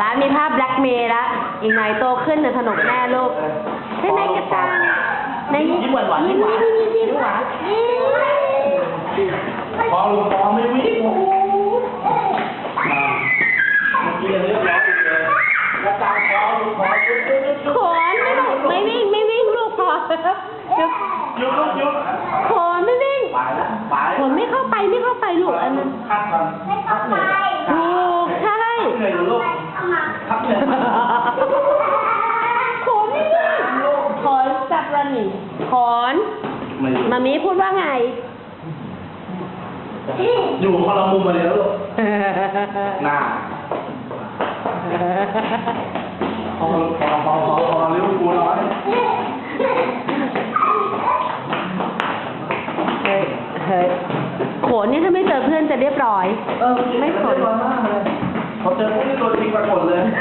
ละมีภาพแบล็กเมย์ละอีกหน่อยโตขึ้นน่ะสนุกแน่ลูกใช่ไหมกระตังในยิ้มหวานหวานยิ้มหวานยิ้มยิ้มยิ้มหวานยิ้มพอลุงพอไม่วิ่งโอ้โหมาเรียังเรียบร้อยเลยแล้วตามพอลุงพอยุดยุดยุดยุดโขนไม่ลูกไม่วิ่งไม่วิ่งลูกพอแล้วเดี๋ยวยุดยุดยุดโขนไม่วิ่งไปล้วไปโขนไม่เข้าไปไม่เข้าไปลูกอันนั้น อยู่ลูกพักเหนื่อยโขนไม่วิ่งโขนจับรันนี่โขนไม่อยู่มามีพูดว่าไง อยู่คนละมุมมาเลยแล้วลูกหน้าพอพอพอพอพอเลี้ยวกูน้อยเฮ้ยเฮ้ยโขนเนี่ยถ้าไม่เจอเพื่อนจะเรียบร้อย เออไม่สนมากเลยพอเจอพวกนี้ตัวจริงปรากฏเลย Potrzebuję to odcinka kodle.